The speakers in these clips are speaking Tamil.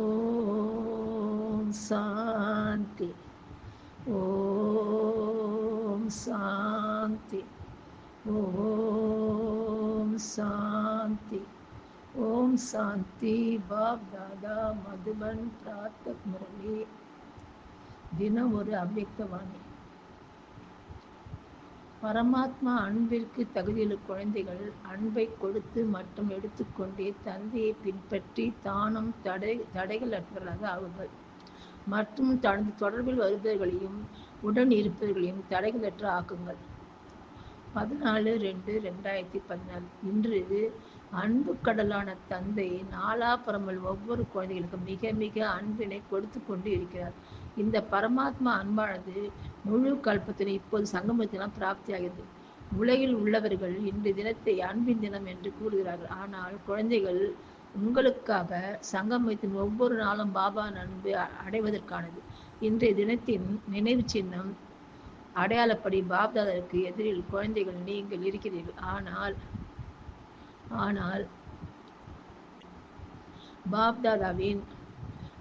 ஓம் சாந்தி ஓம் சாந்தி ஓம் சாந்தி ஓம் சாந்தி பாப் தாதா மதுபன் பிராத்தக் முரளி தினம் ஒரு அபியக்தவாணி பரமாத்மா அன்பிற்கு தகுதியுள்ள குழந்தைகள் அன்பை கொடுத்து மற்றும் எடுத்துக்கொண்டே தந்தையை பின்பற்றி தானும் தடை தடைகளற்றவர்களாக ஆகுங்கள் மற்றும் தனது தொடர்பில் வருபவர்களையும் உடன் இருப்பவர்களையும் தடைகளற்ற ஆக்குங்கள். பதினாலு ரெண்டு ரெண்டாயிரத்தி பதினாலு. இன்று அன்பு கடலான தந்தை நாலாபுறமல் ஒவ்வொரு குழந்தைகளுக்கும் மிக மிக அன்பினை கொடுத்து கொண்டு இருக்கிறார். இந்த பரமாத்மா அன்பானது முழு கல்பத்தினை இப்போது சங்கமத்தினால் பிராப்தியாகிறது. உலகில் உள்ளவர்கள் இன்று தினத்தை அன்பின் தினம் என்று கூறுகிறார்கள். ஆனால் குழந்தைகள் உங்களுக்காக சங்கமத்தின் ஒவ்வொரு நாளும் பாபா அன்பு அடைவதற்கானது. இன்றைய தினத்தின் நினைவு சின்னம் அடையாளப்படி பாப்தாதருக்கு எதிரில் குழந்தைகள் நீங்கள் இருக்கிறீர்கள். ஆனால் ஆனால் பாப்தாதாவின்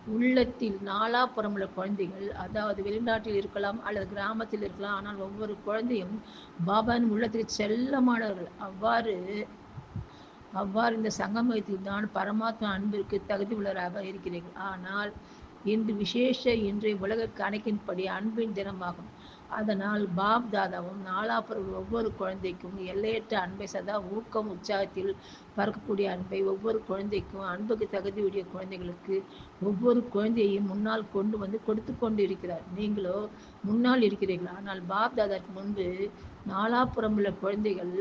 உள்ளத்தில் நாலாப்புறமுள்ள குழந்தைகள் அதாவது வெளிநாட்டில் இருக்கலாம் அல்லது கிராமத்தில் இருக்கலாம் ஆனால் ஒவ்வொரு குழந்தையும் பாபாவின் உள்ளத்தில் செல்லமானவர்கள். அவ்வாறு அவ்வாறு இந்த சங்கமத்தில் தான் பரமாத்மா அன்பிற்கு தகுதி உள்ளவராக இருக்கிறீர்கள் ஆனால் இன்று விசேஷ இன்றைய உலக கணக்கின்படி அன்பின் தினமாகும். அதனால் பாப் தாதாவும் நாலாபுரம் ஒவ்வொரு குழந்தைக்கும் எல்லையற்ற அன்பை சதா ஊக்கம் உற்சாகத்தில் பறக்கக்கூடிய அன்பை ஒவ்வொரு குழந்தைக்கும் அன்புக்கு தகுதியுடைய குழந்தைகளுக்கு ஒவ்வொரு குழந்தையையும் முன்னால் கொண்டு வந்து கொடுத்து கொண்டு இருக்கிறார் நீங்களோ முன்னால் இருக்கிறீர்கள்? ஆனால் பாப் தாதாக்கு முன்பு நாலாபுறம் உள்ள குழந்தைகள்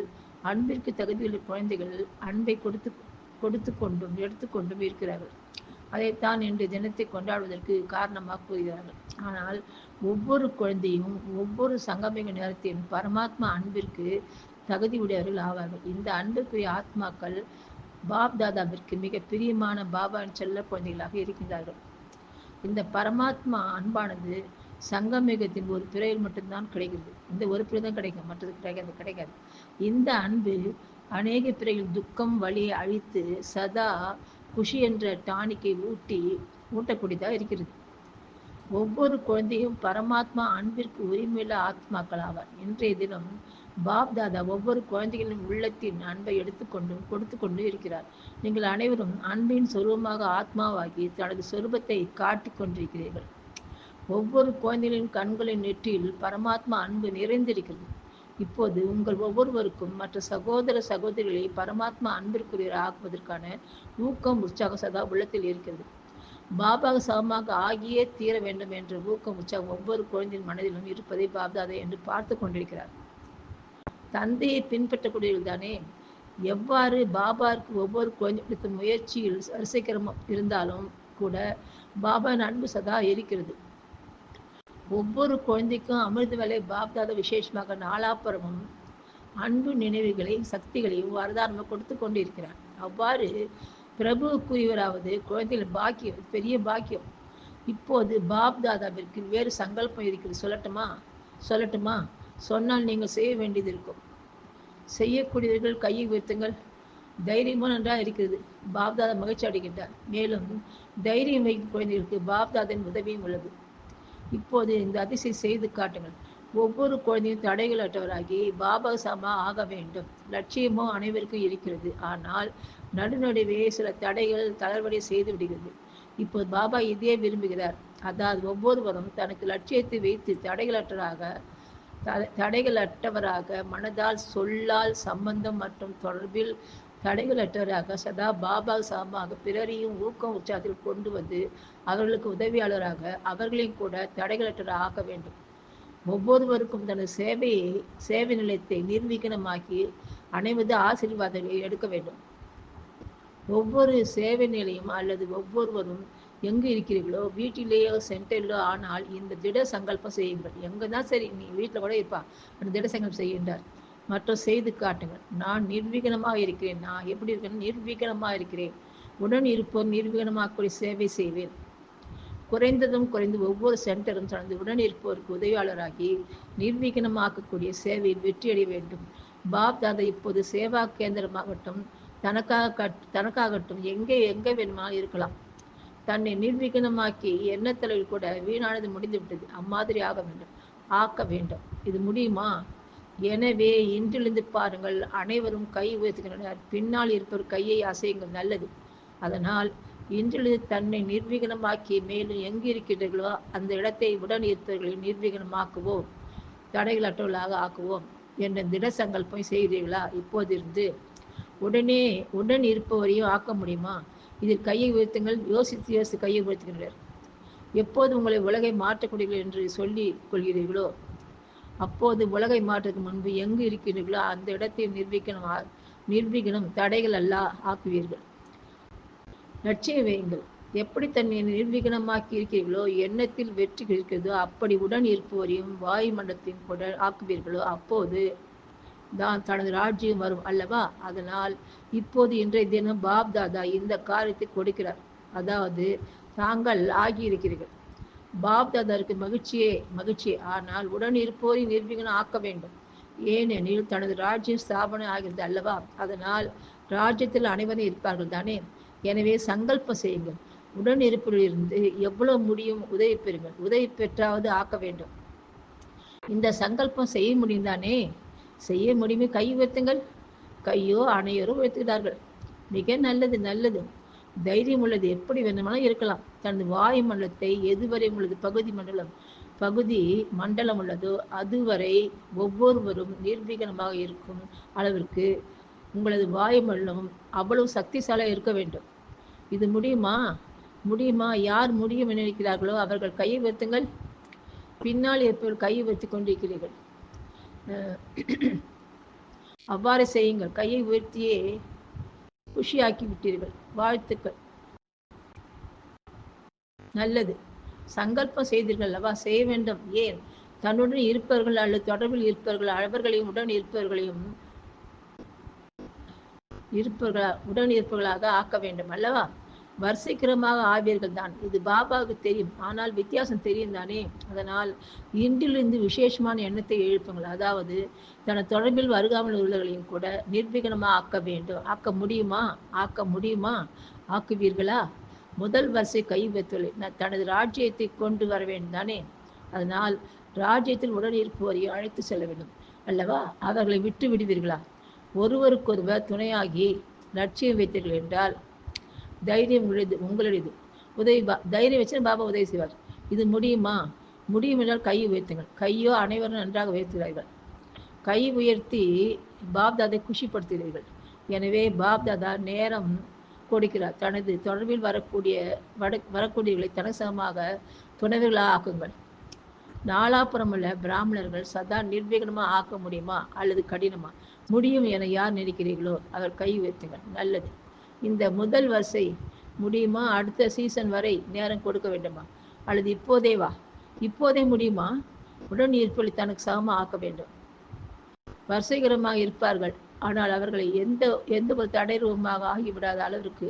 அன்பிற்கு தகுதியுள்ள குழந்தைகள் அன்பை கொடுத்து கொடுத்து கொண்டும் எடுத்துக்கொண்டும் இருக்கிறார்கள். அதைத்தான் இன்று தினத்தை கொண்டாடுவதற்கு காரணமாக கூறுகிறார்கள். ஆனால் ஒவ்வொரு குழந்தையும் ஒவ்வொரு சங்கமிக நேரத்தையும் பரமாத்மா அன்பிற்கு தகுதி உடையவர்கள் ஆவார்கள். இந்த அன்புக்குரிய ஆத்மாக்கள் பாப் தாதாவிற்கு மிக பிரியமான பாபாவின் செல்ல குழந்தைகளாக இருக்கின்றார்கள். இந்த பரமாத்மா அன்பானது சங்கமிகத்தின் ஒரு பிறையில் மட்டும்தான் கிடைக்கிறது. இந்த ஒரு பிறை தான் கிடைக்கும் மற்றது கிடைக்காது கிடைக்காது. இந்த அன்பு அநேக பிறையில் துக்கம் வழியை அழித்து சதா குஷி என்ற டானிக்கை ஊட்டி ஊட்டக்கூடியதாக இருக்கிறது. ஒவ்வொரு குழந்தையும் பரமாத்மா அன்பிற்கு உரிமையுள்ள ஆத்மாக்கள் ஆவார் இன்றைய தினம் பாப் தாதா ஒவ்வொரு குழந்தைகளின் உள்ளத்தின் அன்பை எடுத்துக்கொண்டும் கொடுத்து கொண்டு இருக்கிறார். நீங்கள் அனைவரும் அன்பின் சொருபமாக ஆத்மாவாகி தனது சொரூபத்தை காட்டிக் கொண்டிருக்கிறீர்கள். ஒவ்வொரு குழந்தைகளின் கண்களின் நெற்றியில் பரமாத்மா அன்பு நிறைந்திருக்கிறது. இப்போது உங்கள் ஒவ்வொருவருக்கும் மற்ற சகோதர சகோதரிகளை பரமாத்மா அன்பிற்குரிய ஆக்குவதற்கான ஊக்கம் உற்சாக சதா உள்ளத்தில் இருக்கிறது. பாபா சமமாக ஆகியே தீர வேண்டும் என்ற ஊக்கம் உற்சாகம் ஒவ்வொரு குழந்தையின் மனதிலும் இருப்பதை பாப்தாதா என்று பார்த்து கொண்டிருக்கிறார். தந்தையை பின்பற்றக்கூடியவர்கள்தானே எவ்வாறு பாபாவுக்கு ஒவ்வொரு குழந்தைகளுக்கு முயற்சியில் சரிசீக்கிரம் இருந்தாலும் கூட பாபாவின் அன்பு சதா இருக்கிறது. ஒவ்வொரு குழந்தைக்கும் அமிர்த வேலை பாப்தாத விசேஷமாக நாலாப்புறமும் அன்பு நினைவுகளை சக்திகளையும் வரதாரமாக கொடுத்து கொண்டு இருக்கிறார் அவ்வாறு இவராவது குழந்தைகள் பாக்கியம் பெரிய பாக்கியம். இப்போது பாப்தாதாவிற்கு வேறு சங்கல்பம் இருக்கிறது. சொல்லட்டுமா? சொல்லட்டுமா? சொன்னால் நீங்கள் செய்ய வேண்டியது இருக்கும். செய்யக்கூடியவர்கள் கையை உயர்த்துங்கள். தைரியமும் நன்றாக இருக்கிறது. பாப்தாதா மகிழ்ச்சி அடைகின்றார். மேலும் தைரியம் வைக்கும் குழந்தைகளுக்கு பாப்தாதின் உதவியும் உள்ளது. இப்போது இந்த அதிசயம் செய்து காட்டுங்கள். ஒவ்வொரு குழந்தையும் தடைகள் அற்றவராகி பாபா ஆக வேண்டும். லட்சியமோ அனைவருக்கும் இருக்கிறது. ஆனால் நடுநடுவே சில தடைகள் தளர்வடை செய்து விடுகிறது. இப்போது பாபா இதே விரும்புகிறார். அதாவது ஒவ்வொருவரும் தனக்கு லட்சியத்தை வைத்து தடைகளற்றராக தடைகளற்றவராக மனதால் சொல்லால் சம்பந்தம் மற்றும் தொடர்பில் தடைகளற்றவராக சதா பாபா சாமாக பிறரையும் ஊக்கம் உற்சாகத்தில் கொண்டு வந்து அவர்களுக்கு உதவியாளராக அவர்களையும் கூட தடைகளற்றராக ஆக்க வேண்டும். ஒவ்வொருவருக்கும் தனது சேவையை சேவை நிலையத்தை நிர்வீகனமாக்கி அனைவது ஆசீர்வாதங்களை எடுக்க வேண்டும். ஒவ்வொரு சேவை நிலையம் அல்லது ஒவ்வொருவரும் எங்கு இருக்கிறீர்களோ வீட்டிலேயோ சென்டரிலோ ஆனால் இந்த திட சங்கல்பம் செய்யுங்கள். எங்கே தான் சரி நீ வீட்டில் கூட இருப்பா. அந்த திட சங்கல்பம் செய்கின்றார். மற்றும் செய்து காட்டுங்கள். நான் நிர்விகனமாக இருக்கிறேன். நான் எப்படி இருக்கேன் நிர்வீகனமாக இருக்கிறேன். உடன் இருப்போர் நிர்விகனமாக்கூடிய சேவை செய்வேன். குறைந்ததும் குறைந்து ஒவ்வொரு சென்டரும் சார்ந்து உடன் இருப்போருக்கு உதவியாளராகி நிர்வீகனமாக்கக்கூடிய சேவையில் வெற்றியடைய வேண்டும். பாப் தாதா இப்போது சேவா கேந்திரமாகட்டும் தனக்காக கட் தனக்காகட்டும் எங்கே எங்கே வேணுமா இருக்கலாம். தன்னை நிர்விகனமாக்கி எண்ணத்தளவில் கூட வீணானது முடிந்து விட்டது அம்மாதிரி ஆக வேண்டும். ஆக்க வேண்டும். இது முடியுமா? எனவே இன்றிலிருந்து பாருங்கள் அனைவரும் கை உயர்த்துகின்றனர். பின்னால் இருப்பவர் கையை அசையுங்கள் நல்லது. அதனால் இன்றிலிருந்து தன்னை நிர்விகனமாக்கி மேலும் எங்கு இருக்கின்றீர்களோ அந்த இடத்தை உடன் இருப்பவர்களை நிர்விகனமாக்குவோம் தடைகளற்றவர்களாக ஆக்குவோம் என்ற திட சங்கல்பம் செய்கிறீர்களா இப்போதிருந்து உடனே உடன் இருப்பவரையும் ஆக்க முடியுமா? இதில் கையை உயர்த்துங்கள் யோசித்து யோசித்து கையை உயர்த்துகின்றனர். எப்போது உங்களை உலகை மாற்றக்கூடியவர்கள் என்று சொல்லி கொள்கிறீர்களோ அப்போது உலகை மாற்றுக்கு முன்பு எங்கு இருக்கிறீர்களோ அந்த இடத்தை நிர்வகிக்கணும் ஆ- நிர்வகிக்கணும் தடைகள் அல்ல ஆக்குவீர்கள். லட்சியம் வையுங்கள். எப்படி தன்னை நிர்வீகனமாக்கி இருக்கிறீர்களோ எண்ணத்தில் வெற்றி கிடைக்கிறதோ அப்படி உடன் இருப்பவரையும் வாயுமண்டலத்தையும் கூட ஆக்குவீர்களோ அப்போது தான் தனது ராஜ்யம் வரும் அல்லவா? அதனால் இப்போது இன்றைய தினம் பாப் தாதா இந்த காரியத்தை கொடுக்கிறார். அதாவது தாங்கள் ஆகியிருக்கிறீர்கள். பாப்தாதருக்கு மகிழ்ச்சியே மகிழ்ச்சி ஆனால் உடன் இருப்போரை நிர்விகனம் ஆக்க வேண்டும். ஏனெனில் தனது ராஜ்யம் ஸ்தாபனை ஆகிறது அல்லவா? அதனால் ராஜ்யத்தில் அனைவரும் இருப்பார்கள் தானே? எனவே சங்கல்பம் செய்யுங்கள். உடன் இருப்பிலிருந்து எவ்வளவு முடியும் உதவி பெறுங்கள். உதவி பெற்றாவது ஆக்க வேண்டும். இந்த சங்கல்பம் செய்ய முடியும் தானே? செய்ய முடியுமே. கை உயர்த்துங்கள். கையோ அனைவரும் உயர்த்துகிறார்கள். மிக நல்லது நல்லது. தைரியம் உள்ளது. எப்படி வேணுமானாலும் இருக்கலாம். தனது வாயு மண்டலத்தை எதுவரை உள்ளது? பகுதி மண்டலம். பகுதி மண்டலம் உள்ளதோ அதுவரை ஒவ்வொருவரும் நிர்வீகனமாக இருக்கும் அளவிற்கு உங்களது வாயு மண்டலம் அவ்வளவு சக்திசாலியாக இருக்க வேண்டும். இது முடியுமா? முடியுமா? யார் முடியும் என நினைக்கிறார்களோ அவர்கள் கையை உயர்த்துங்கள். பின்னால் இருப்பவர்கள் கையை வைத்து கொண்டிருக்கிறீர்கள். அவ்வாறு செய்யுங்கள். கையை உயர்த்தியே குஷியாக்கி விட்டீர்கள். வாழ்த்துக்கள். நல்லது. சங்கல்பம் செய்தீர்கள் அல்லவா? செய்ய வேண்டும். ஏன்? தன்னுடன் இருப்பவர்கள் அல்லது தொடர்பில் இருப்பவர்கள் அவர்களையும் உடன் இருப்பவர்களையும் இருப்பவர்களா உடன் இருப்பவர்களாக ஆக்க வேண்டும் அல்லவா? வரிசைக்கிரமாக ஆவீர்கள் தான். இது பாபாவுக்கு தெரியும். ஆனால் வித்தியாசம் தெரியும் தானே? அதனால் இன்றிலிருந்து விசேஷமான எண்ணத்தை எழுப்புங்கள். அதாவது தனது தொடர்பில் வருகாமல் உள்ளவர்களையும் கூட நிர்விகனமாக ஆக்க வேண்டும். ஆக்க முடியுமா? ஆக்க முடியுமா? ஆக்குவீர்களா? முதல் வரிசை கை வைத்துள்ளே. தனது ராஜ்யத்தை கொண்டு வர வேண்டும் தானே? அதனால் ராஜ்யத்தில் உடன் இருப்பவரையும் அழைத்து செல்ல வேண்டும். அல்லவா? அவர்களை விட்டு விடுவீர்களா? ஒருவருக்கொருவர் துணையாகி லட்சியம் வைத்தீர்கள் என்றால் தைரியம் உள்ளது உங்களுடையது. உதவி பா தைரியம் வச்சு பாபா உதவி செய்வார் இது முடியுமா? முடியும் என்றால் கையை உயர்த்துங்கள். கையோ அனைவரும் நன்றாக உயர்த்துகிறார்கள். கை உயர்த்தி பாப்தாதை குஷிப்படுத்துகிறீர்கள். எனவே பாப்தாதா நேரம் கொடுக்கிறார். தனது தொடர்பில் வரக்கூடிய வட வரக்கூடியவர்களை தனசமமாக துணைவர்களாக ஆக்குங்கள். நாலாப்புறமுள்ள பிராமணர்கள் சதா நிர்விகனமாக ஆக்க முடியுமா? அல்லது கடினமா? முடியும் என யார் நினைக்கிறீர்களோ அவர் கை உயர்த்துங்கள். நல்லது. இந்த முதல் வரிசை முடியுமா? அடுத்த சீசன் வரை நேரம் கொடுக்க வேண்டுமா? அல்லது இப்போதே வா. இப்போதே முடியுமா? உடன் இருப்பொழி தனக்கு சமமாக ஆக்க வேண்டும். வரிசைகரமாக இருப்பார்கள். ஆனால் அவர்களை எந்த எந்த ஒரு தடைரூபமாக ஆகிவிடாத அளவிற்கு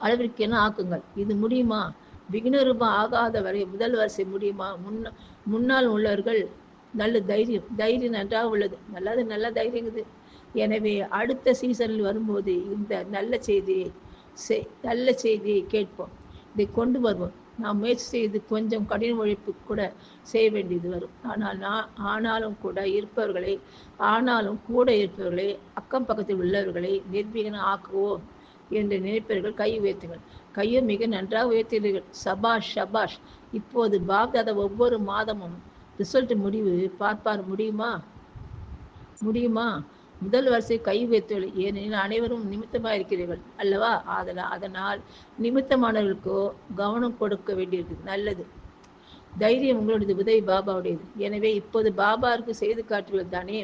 அளவிற்கென ஆக்குங்கள். இது முடியுமா? விக்னரூபம் ஆகாத வரை முதல் வரிசை முடியுமா? முன்ன முன்னால் உள்ளவர்கள் நல்ல தைரியம் தைரியம் நன்றாக உள்ளது. நல்லது நல்ல தைரியங்குது எனவே அடுத்த சீசனில் வரும்போது இந்த நல்ல செய்தியை நல்ல செய்தியை கேட்போம். இதை கொண்டு வருவோம். நாம் முயற்சி செய்து கொஞ்சம் கடின உழைப்பு கூட செய்ய வேண்டியது வரும். ஆனால் நான் ஆனாலும் கூட இருப்பவர்களை ஆனாலும் கூட இருப்பவர்களை அக்கம் பக்கத்தில் உள்ளவர்களை நிர்வீகன ஆக்குவோம் என்று நினைப்பவர்கள் கை உயர்த்துங்கள். கையை மிக நன்றாக உயர்த்தீர்கள் சபாஷ் சபாஷ் இப்போது பாப்தாதா ஒவ்வொரு மாதமும் ரிசல்ட் முடிவு பார்ப்பார். முடியுமா? முடியுமா? முதல் வரிசை கை வைத்தவர்கள் ஏனெனில் அனைவரும் நிமித்தமாக இருக்கிறீர்கள் அல்லவா? அதனால் அதனால் நிமித்தமானவர்களுக்கோ கவனம் கொடுக்க வேண்டியிருக்குது நல்லது. தைரியம் உங்களுடையது உதவி பாபாவுடையது. எனவே இப்போது பாபாவுக்கு செய்து காட்டுவது தானே?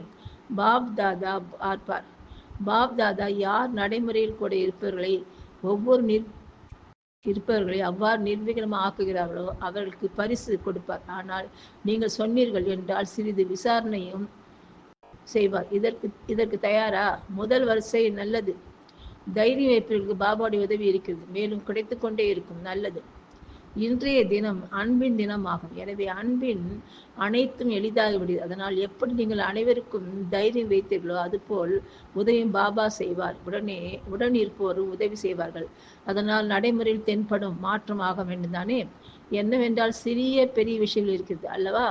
பாப் தாதா பார்ப்பார் பாப் தாதா யார் நடைமுறையில் கூட இருப்பவர்களை ஒவ்வொரு நிர் இருப்பவர்களை அவ்வாறு நிர்விகரமாக ஆக்குகிறார்களோ அவர்களுக்கு பரிசு கொடுப்பார். ஆனால் நீங்கள் சொன்னீர்கள் என்றால் சிறிது விசாரணையும் செய்வார். இதற்கு இதற்கு தயாரா? முதல் வரிசை நல்லது. தைரியம் வைப்பதற்கு பாபாவுடைய உதவி இருக்கிறது. மேலும் கிடைத்து கொண்டே இருக்கும். நல்லது. இன்றைய தினம் அன்பின் தினமாகும். எனவே அன்பின் அனைத்தும் எளிதாகிவிடுது அதனால் எப்படி நீங்கள் அனைவருக்கும் தைரியம் வைத்தீர்களோ அதுபோல் உதவியும் பாபா செய்வார். உடனே உடன் இருப்போரும் உதவி செய்வார்கள். அதனால் நடைமுறையில் தென்படும் மாற்றம் ஆக வேண்டும் தானே என்னவென்றால் சிறிய பெரிய விஷயங்கள் இருக்கிறது அல்லவா?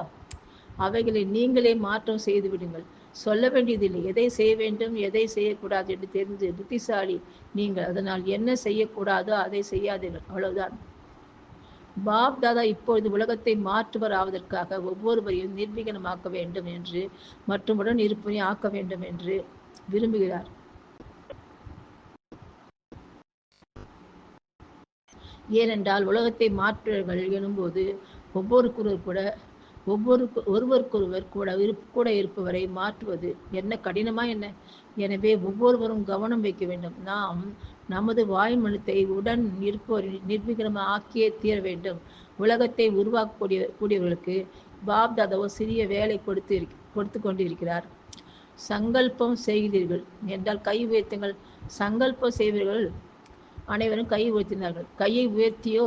அவைகளை நீங்களே மாற்றம் செய்து விடுங்கள். சொல்ல வேண்டியதில்லை. எதை செய்ய வேண்டும் எதை செய்யக்கூடாது என்று தெரிந்து புத்திசாலி நீங்கள். அதனால் என்ன செய்யக்கூடாதோ அதை செய்யாதீர்கள். அவ்வளவுதான். பாப் தாதா இப்பொழுது உலகத்தை மாற்றுவர் ஆவதற்காக ஒவ்வொருவரையும் நிர்வீகனமாக்க வேண்டும் என்று மற்றும் உடன் இருப்பதை ஆக்க வேண்டும் என்று விரும்புகிறார். ஏனென்றால் உலகத்தை மாற்றுவர்கள் எனும்போது ஒவ்வொருக்கொருவர் கூட ஒவ்வொரு ஒருவருக்கொருவர் கூட கூட இருப்பவரை மாற்றுவது என்ன கடினமா என்ன? எனவே ஒவ்வொருவரும் கவனம் வைக்க வேண்டும். நாம் நமது வாய்மனத்தை உடன் இருப்போர் நிர்விகரமாக ஆக்கியே தீர வேண்டும். உலகத்தை உருவாக்கக்கூடிய கூடியவர்களுக்கு பாப் தாதாவோ சிறிய வேலை கொடுத்து கொடுத்து கொண்டு இருக்கிறார் சங்கல்பம் செய்கிறீர்கள் என்றால் கை உயர்த்துங்கள். சங்கல்பம் செய்வீர்கள் அனைவரும் கை உயர்த்தினார்கள். கையை உயர்த்தியோ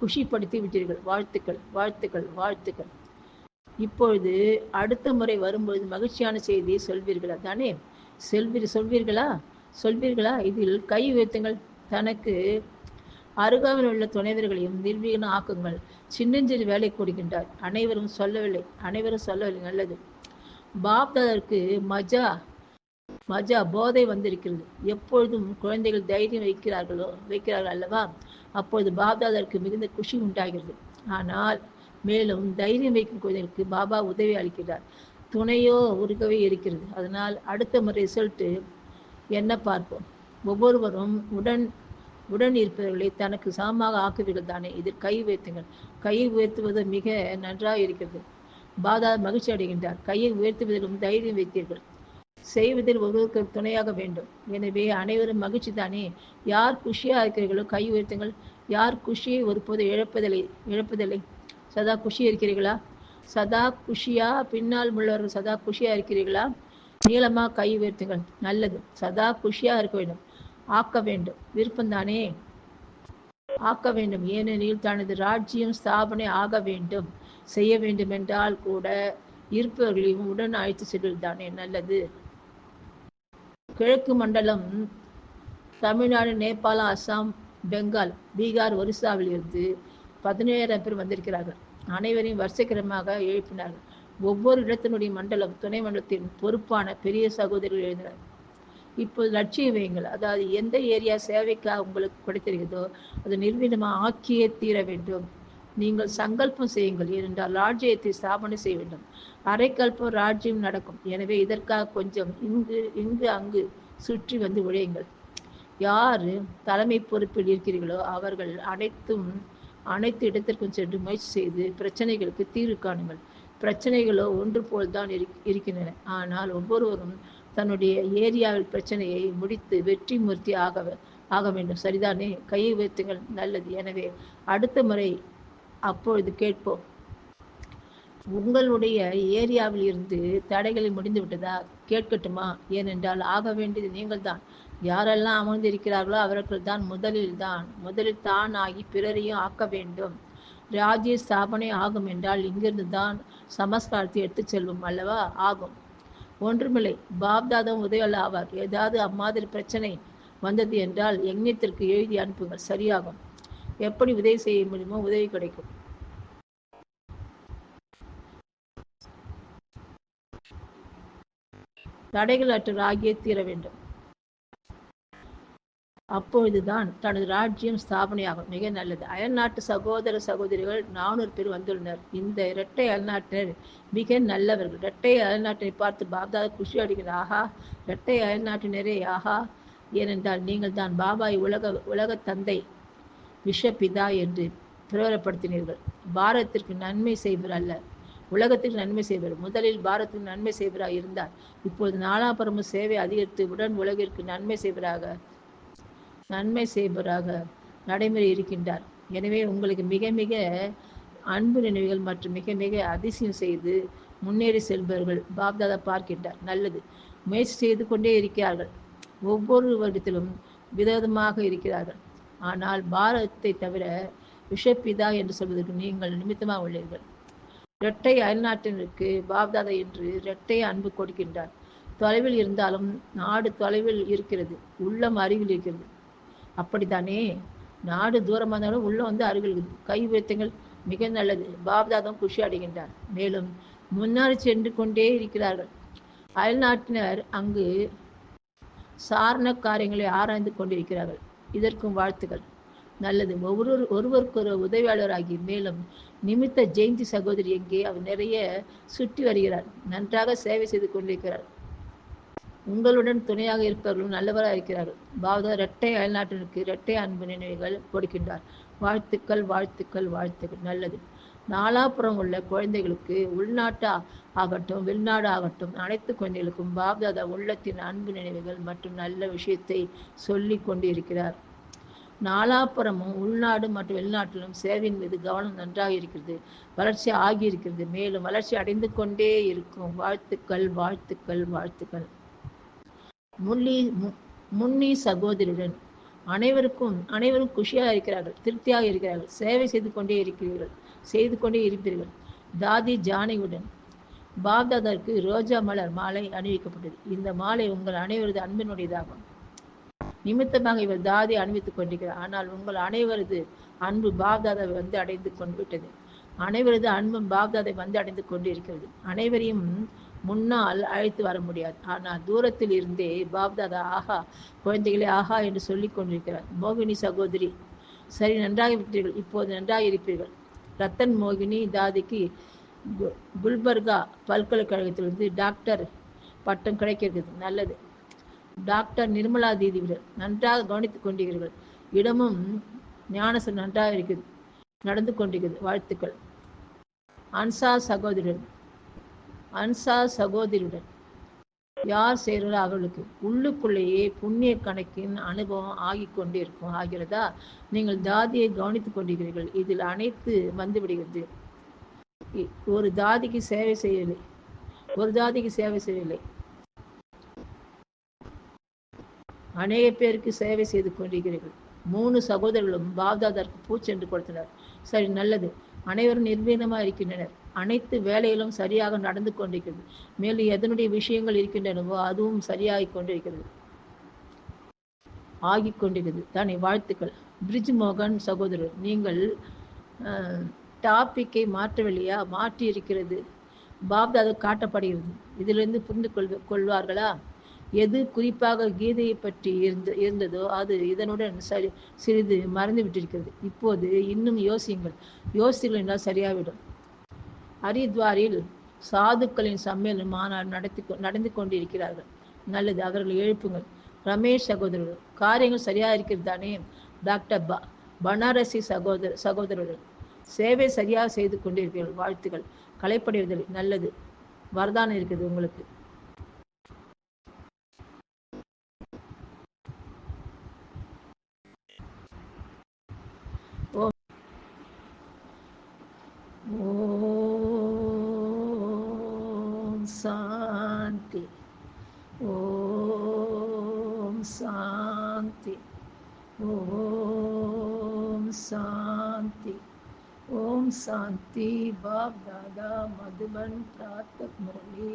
குஷிப்படுத்தி விட்டீர்கள். வாழ்த்துக்கள் வாழ்த்துக்கள் வாழ்த்துக்கள். இப்பொழுது அடுத்த முறை வரும்பொழுது மகிழ்ச்சியான செய்தியை சொல்வீர்களா? தானே? செல்வீர் சொல்வீர்களா? சொல்வீர்களா? இதில் கை உயர்த்துங்கள். தனக்கு அருகாவில் உள்ள துணைவர்களையும் நிர்வீகனம் ஆக்குங்கள். சின்னஞ்சிறு வேலை கொடுக்கின்றார் அனைவரும் சொல்லவில்லை. அனைவரும் சொல்லவில்லை. நல்லது. பாப்தாதற்கு மஜா மஜா போதை வந்திருக்கிறது. எப்பொழுதும் குழந்தைகள் தைரியம் வைக்கிறார்களோ வைக்கிறார்கள் அல்லவா? அப்பொழுது பாப்தாதற்கு மிகுந்த குஷி உண்டாகிறது. ஆனால் மேலும் தைரியம் வைக்கும் குழந்தைகளுக்கு பாபா உதவி அளிக்கிறார். துணையோ உருகவே இருக்கிறது. அதனால் அடுத்த முறை ரிசல்ட்டு என்ன பார்ப்போம்? ஒவ்வொருவரும் உடன் உடன் இருப்பவர்களை தனக்கு சமமாக ஆக்குவீர்கள் தானே. இதில் கை உயர்த்துங்கள். கையை உயர்த்துவது மிக நன்றாக இருக்கிறது. பாதா மகிழ்ச்சி அடைகின்றார். கையை உயர்த்துவதிலும் தைரியம் வைத்தீர்கள். செய்வதில் ஒருவருக்கு துணையாக வேண்டும். எனவே அனைவரும் மகிழ்ச்சி தானே. யார் குஷியாக இருக்கிறீர்களோ கை உயர்த்துங்கள். யார் குஷியை ஒருபோது இழப்பதில்லை இழப்பதில்லை. சதா குஷி இருக்கிறீர்களா? சதா குஷியா பின்னால் உள்ளவர்கள் சதா குஷியா இருக்கிறீர்களா? நீளமா கை உயர்த்துங்கள். நல்லது. சதா குஷியா இருக்க வேண்டும். ஆக்க வேண்டும். விருப்பம்தானே? ஆக்க வேண்டும். ஏனெனில் தனது ராஜ்யம் ஸ்தாபனை ஆக வேண்டும். செய்ய வேண்டும் என்றால் கூட இருப்பவர்களையும் உடன் அழைத்து செல்வதுதானே நல்லது. கிழக்கு மண்டலம் தமிழ்நாடு நேபாளம் அஸ்ஸாம் பெங்கால் பீகார் ஒரிசாவில் இருந்து பதினேழாயிரம் பேர் வந்திருக்கிறார்கள். அனைவரையும் வரிசைக்கிரமாக எழுப்பினார்கள். ஒவ்வொரு இடத்தினுடைய மண்டலம் துணை மண்டலத்தின் பொறுப்பான பெரிய சகோதரிகள் எழுதினார் இப்போது லட்சியம் வையுங்கள். அதாவது எந்த ஏரியா சேவைக்காக உங்களுக்கு கிடைத்திருக்கிறதோ அது நிர்வீனமாக ஆக்கியே தீர வேண்டும். நீங்கள் சங்கல்பம் செய்யுங்கள். ஏனென்றால் ராஜ்யத்தை ஸ்தாபனை செய்ய வேண்டும். அரைக்கல்பம் ராஜ்யம் நடக்கும். எனவே இதற்காக கொஞ்சம் இங்கு இங்கு அங்கு சுற்றி வந்து உழையுங்கள். யார் தலைமை பொறுப்பில் இருக்கிறீர்களோ அவர்கள் அனைத்தும் அனைத்து இடத்திற்கும் சென்று முயற்சி செய்து பிரச்சனைகளுக்கு தீர்வு காணுங்கள். பிரச்சனைகளோ ஒன்று போல்தான் இருக்கின்றன. ஆனால் ஒவ்வொருவரும் தன்னுடைய ஏரியாவில் பிரச்சனையை முடித்து வெற்றி மூர்த்தி ஆக ஆக வேண்டும். சரிதானே? கையை உயர்த்துங்கள். நல்லது. எனவே அடுத்த முறை அப்பொழுது கேட்போம். உங்களுடைய ஏரியாவில் இருந்து தடைகளை முடிந்து விட்டதா கேட்கட்டுமா? ஏனென்றால் ஆக வேண்டியது நீங்கள் தான் யாரெல்லாம் அமர்ந்திருக்கிறார்களோ அவர்கள் தான் முதலில் தான். முதலில் தான் ஆகி பிறரையும் ஆக்க வேண்டும். ராஜ்ய ஸ்தாபனை ஆகும் என்றால் இங்கிருந்து தான் சமஸ்காரத்தை எடுத்துச் செல்வோம் அல்லவா? ஆகும். ஒன்றுமில்லை. பாப்தாதம் உதவியாளர் ஆவார். ஏதாவது அம்மாதிரி பிரச்சனை வந்தது என்றால் யஜ்ஞத்திற்கு எழுதி அனுப்புங்கள். சரியாகும். எப்படி உதவி செய்ய முடியுமோ உதவி கிடைக்கும். தடைகள் ராகியே ராகியை தீர வேண்டும். அப்பொழுதுதான் தனது ராஜ்யம் ஸ்தாபனையாகும். மிக நல்லது. அயல்நாட்டு சகோதர சகோதரிகள் நானூறு பேர் வந்துள்ளனர். இந்த இரட்டை அயல்நாட்டினர் மிக நல்லவர்கள். இரட்டை அயல்நாட்டினை பார்த்து பாப்தாத குஷி அடைகிறார் ஆஹா இரட்டை அயல்நாட்டினரே ஆஹா ஏனென்றால் நீங்கள் தான் பாபாய் உலக உலக தந்தை விஷபிதா என்று பிரபலப்படுத்தினீர்கள் பாரதத்திற்கு நன்மை செய்வர் அல்ல. உலகத்திற்கு நன்மை செய்வர் முதலில் பாரதத்துக்கு நன்மை செய்வராக இருந்தார். இப்போது நாலாபுரமும் சேவை அதிகரித்து உடன் உலகிற்கு நன்மை செய்வராக நன்மை செய்பவராக நடைமுறை இருக்கின்றார். எனவே உங்களுக்கு மிக மிக அன்பு நினைவுகள் மற்றும் மிக மிக அதிசயம் செய்து முன்னேறி செல்பவர்கள் பாப்தாதா பார்க்கின்றார். நல்லது. முயற்சி செய்து கொண்டே இருக்கிறார்கள். ஒவ்வொரு வருடத்திலும் விதவிதமாக இருக்கிறார்கள். ஆனால் பாரதத்தை தவிர விஷப்பிதா என்று சொல்வதற்கு நீங்கள் நிமித்தமாக உள்ளீர்கள். இரட்டை அயல்நாட்டினருக்கு பாப்தாதா என்று இரட்டை அன்பு கொடுக்கின்றார். தொலைவில் இருந்தாலும் நாடு தொலைவில் இருக்கிறது. உள்ளம் அருகில் இருக்கிறது. அப்படித்தானே? நாடு தூரமாக இருந்தாலும் உள்ள வந்து அருகில் கை உயர்த்துங்கள் மிக நல்லது. பாப்தாதம் குஷி அடைகின்றார். மேலும் முன்னாடி சென்று கொண்டே இருக்கிறார்கள். அயல்நாட்டினர் அங்கு சாரண காரியங்களை ஆராய்ந்து கொண்டிருக்கிறார்கள். இதற்கும் வாழ்த்துக்கள். நல்லது. ஒவ்வொரு ஒருவருக்கு ஒரு உதவியாளராகி மேலும் நிமித்த ஜெயந்தி சகோதரி எங்கே? அவர் நிறைய சுற்றி வருகிறார். நன்றாக சேவை செய்து கொண்டிருக்கிறார். உங்களுடன் துணையாக இருப்பவர்களும் நல்லவராக இருக்கிறார் பாவதா இரட்டை அயல்நாட்டிற்கு இரட்டை அன்பு நினைவுகள் கொடுக்கின்றார். வாழ்த்துக்கள் வாழ்த்துக்கள் வாழ்த்துக்கள். நல்லது. நாலாப்புறம் உள்ள குழந்தைகளுக்கு உள்நாட்டு ஆகட்டும் வெளிநாடு ஆகட்டும் அனைத்து குழந்தைகளுக்கும் பாப்தாதா உள்ளத்தின் அன்பு நினைவுகள் மற்றும் நல்ல விஷயத்தை சொல்லி கொண்டிருக்கிறார். நாலாப்புறமும் உள்நாடு மற்றும் வெளிநாட்டிலும் சேவையின் மீது கவனம் நன்றாக இருக்கிறது. வளர்ச்சி ஆகியிருக்கிறது. மேலும் வளர்ச்சி அடைந்து கொண்டே இருக்கும். வாழ்த்துக்கள் வாழ்த்துக்கள் வாழ்த்துக்கள். முன்னி முன்னி சகோதரியுடன் அனைவருக்கும் அனைவரும் குஷியாக இருக்கிறார்கள் திருப்தியாக இருக்கிறார்கள் சேவை செய்து கொண்டே இருக்கிறீர்கள் செய்து கொண்டே இருப்பீர்கள். தாதி ஜானையுடன் பாப்தாதாருக்கு ரோஜா மலர் மாலை அணிவிக்கப்பட்டது. இந்த மாலை உங்கள் அனைவரது அன்பினுடையதாகும். நிமித்தமாக இவர் தாதி அணிவித்துக் கொண்டிருக்கிறார். ஆனால் உங்கள் அனைவரது அன்பு பாப்தாதாவை வந்து அடைந்து கொண்டு விட்டது. அனைவரது அன்பும் பாப்தாதை வந்து அடைந்து கொண்டு இருக்கிறது. அனைவரையும் முன்னால் அழைத்து வர முடியாது. ஆனால் தூரத்தில் இருந்தே பாப்தாதா ஆஹா குழந்தைகளே ஆஹா என்று சொல்லி கொண்டிருக்கிறார். மோகினி சகோதரி சரி நன்றாக விட்டீர்கள். இப்போது நன்றாக இருப்பீர்கள். ரத்தன் மோகினி தாதிக்கு குல்பர்கா பல்கலைக்கழகத்திலிருந்து டாக்டர் பட்டம் கிடைக்கிறது. நல்லது. டாக்டர் நிர்மலா தீதிவிடர் நன்றாக கவனித்துக் கொண்டீர்கள் இடமும் ஞானசன் நன்றாக இருக்குது. நடந்து கொண்டிருக்கிறது. வாழ்த்துக்கள். அன்சா சகோதரன் அன்சா சகோதரியுடன். யார் செய்கிறாரோ அவர்களுக்கு உள்ளுக்குள்ளேயே புண்ணிய கணக்கின் அனுபவம் ஆகி கொண்டே இருக்கும். ஆகிறதா? நீங்கள் தாதியை கவனித்துக் கொண்டிருக்கிறீர்கள். இதில் அனைத்து வந்துவிடுகிறது. ஒரு தாதிக்கு சேவை செய்யவில்லை. ஒரு தாதிக்கு சேவை செய்யவில்லை. அநேக பேருக்கு சேவை செய்து கொண்டிருக்கிறீர்கள். மூணு சகோதரர்களும் பாப்தாதற்கு பூச்சென்று கொடுத்தனர். சரி நல்லது. அனைவரும் நிர்வீனமாக இருக்கின்றனர் அனைத்து வேலைகளும் சரியாக நடந்து கொண்டிருக்கிறது. மேலும் எதனுடைய விஷயங்கள் இருக்கின்றனவோ அதுவும் சரியாகி கொண்டிருக்கிறது. ஆகிக் கொண்டிருக்கிறது. தானே வாழ்த்துக்கள். பிரிஜ் மோகன் சகோதரர் நீங்கள் டாப்பிக்கை மாற்றவில்லையா? மாற்றி இருக்கிறது பாப்தாது காட்டப்படுகிறது. இதிலிருந்து புரிந்து கொள் கொள்வார்களா? எது குறிப்பாக கீதையை பற்றி இருந்த இருந்ததோ அது இதனுடன் சரி சிறிது மறந்து விட்டிருக்கிறது இப்போது இன்னும் யோசியுங்கள். யோசிகள் என்றால் ஹரித்வாரில் சாதுக்களின் சம்மேளன மாநாடு நடத்தி நடந்து கொண்டிருக்கிறார்கள். நல்லது அவர்கள் எழுப்புங்கள். ரமேஷ் சகோதரர்கள் காரியங்கள் சரியாக இருக்கிறது தானே? டாக்டர் ப பனாரசி சகோதர சகோதரர்கள் சேவை சரியாக செய்து கொண்டிருக்கிறீர்கள். வாழ்த்துக்கள். கலைப்படைவதில் நல்லது. வரதானம் இருக்குது உங்களுக்கு. ஓ ஓ சாந்தி ஓம் சாந்தி ஓம் சாந்தி பாப் தாதா மதுபன் பிராத்தக் முரளி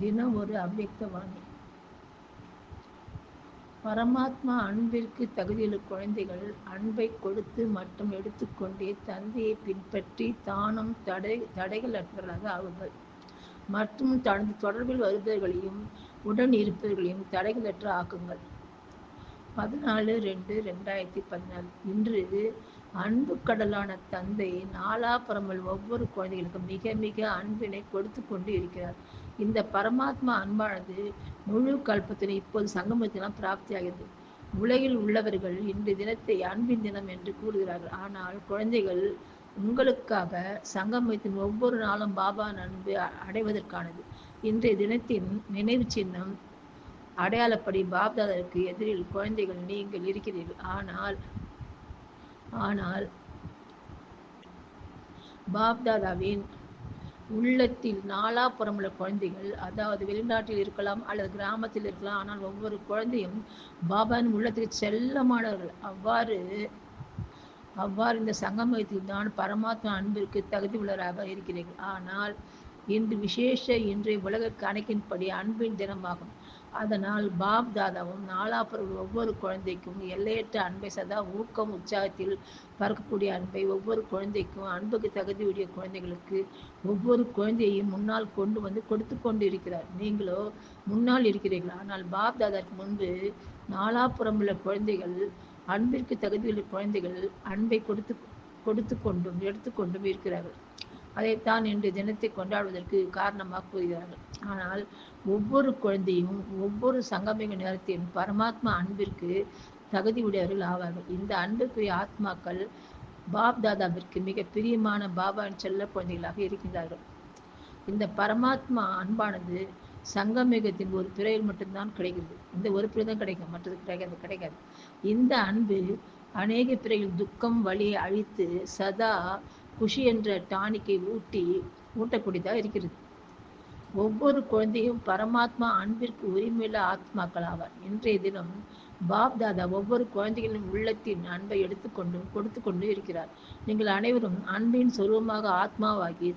தினம் ஒரு அவ்வியக்தவாணி பரமாத்மா அன்பிற்கு தகுதியுள்ள குழந்தைகள் அன்பை கொடுத்து மற்றும் எடுத்துக்கொண்டே தந்தையை பின்பற்றி தானும் தடை தடைகள் அற்றவர்களாக ஆகுங்கள். மற்றும் தனது தொடர்பில் வருபவர்களையும் உடன் இருப்பவர்களையும் தடைகளற்ற ஆக்குங்கள். பதினாலு ரெண்டு ரெண்டாயிரத்தி பதினாலு. இன்று அன்பு கடலான தந்தை நாலாபுறமல் ஒவ்வொரு குழந்தைகளுக்கும் மிக மிக அன்பினை கொடுத்து கொண்டு இருக்கிறார். இந்த பரமாத்மா அன்பானது முழு கல்பத்தினை இப்போது சங்கமத்தினால் பிராப்தியாகிறது. உலகில் உள்ளவர்கள் இன்று தினத்தை அன்பின் தினம் என்று கூறுகிறார்கள். ஆனால் குழந்தைகள் உங்களுக்காக சங்கமத்தின் ஒவ்வொரு நாளும் பாபா அன்பு அடைவதற்கானது. இன்றைய தினத்தின் நினைவு சின்னம் அடையாளப்படி பாப்தாதருக்கு எதிரில் குழந்தைகள் நீங்கள் இருக்கிறீர்கள். ஆனால் ஆனால் பாப்தாதாவின் உள்ளத்தில் நாலாபுறம் உள்ள குழந்தைகள் அதாவது வெளிநாட்டில் இருக்கலாம் அல்லது கிராமத்தில் இருக்கலாம் ஆனால் ஒவ்வொரு குழந்தையும் பாபாவின் உள்ளத்துக்கு செல்லமானவர்கள் அவ்வாறு அவ்வாறு இந்த சங்கமத்தில் தான் பரமாத்மா அன்பிற்கு தகுதி உள்ளவராக இருக்கிறீர்கள் ஆனால் இன்று விசேஷ இன்றைய உலக கணக்கின்படி அன்பின் தினமாகும். அதனால் பாப் தாதாவும் நாலாபுரம் ஒவ்வொரு குழந்தைக்கும் எல்லையற்ற அன்பை சதா ஊக்கம் உற்சாகத்தில் பறக்கக்கூடிய அன்பை ஒவ்வொரு குழந்தைக்கும் அன்புக்கு தகுதியுடைய குழந்தைகளுக்கு ஒவ்வொரு குழந்தையையும் முன்னால் கொண்டு வந்து கொடுத்து கொண்டு இருக்கிறார் நீங்களோ முன்னால் இருக்கிறீர்கள்? ஆனால் பாப் தாதாக்கு முன்பு நாலாபுறம் உள்ள குழந்தைகள் அன்பிற்கு தகுதியுள்ள குழந்தைகள் அன்பை கொடுத்து கொடுத்து கொண்டும் எடுத்துக்கொண்டும் இருக்கிறார்கள். அதைத்தான் இன்று தினத்தை கொண்டாடுவதற்கு காரணமாக கூறுகிறார்கள். ஆனால் ஒவ்வொரு குழந்தையும் ஒவ்வொரு சங்கமிக நேரத்தையும் பரமாத்மா அன்பிற்கு தகுதி உடையவர்கள் ஆவார்கள். இந்த அன்புக்குரிய ஆத்மாக்கள் பாப் தாதாவிற்கு மிக பிரியமான பாபாவின் செல்ல குழந்தைகளாக இருக்கின்றார்கள். இந்த பரமாத்மா அன்பானது சங்கமிகத்தின் ஒரு பிறையில் மட்டும்தான் கிடைக்கிறது. இந்த ஒரு பிறை தான் கிடைக்கும். மற்றது கிடைக்காது கிடைக்காது. இந்த அன்பு அநேக பிறையில் துக்கம் வழியை அழித்து சதா குஷி என்ற டானிக்கை ஊட்டி ஊட்டக்கூடியதாக இருக்கிறது. ஒவ்வொரு குழந்தையும் பரமாத்மா அன்பிற்கு உரிமையுள்ள ஆத்மாக்கள் ஆவார். இன்றைய தினம் பாப் தாதா ஒவ்வொரு குழந்தைகளின் உள்ளத்தின் அன்பை எடுத்துக்கொண்டு கொடுத்து கொண்டு இருக்கிறார். நீங்கள் அனைவரும் அன்பின் சொருவமாக ஆத்மாவாகி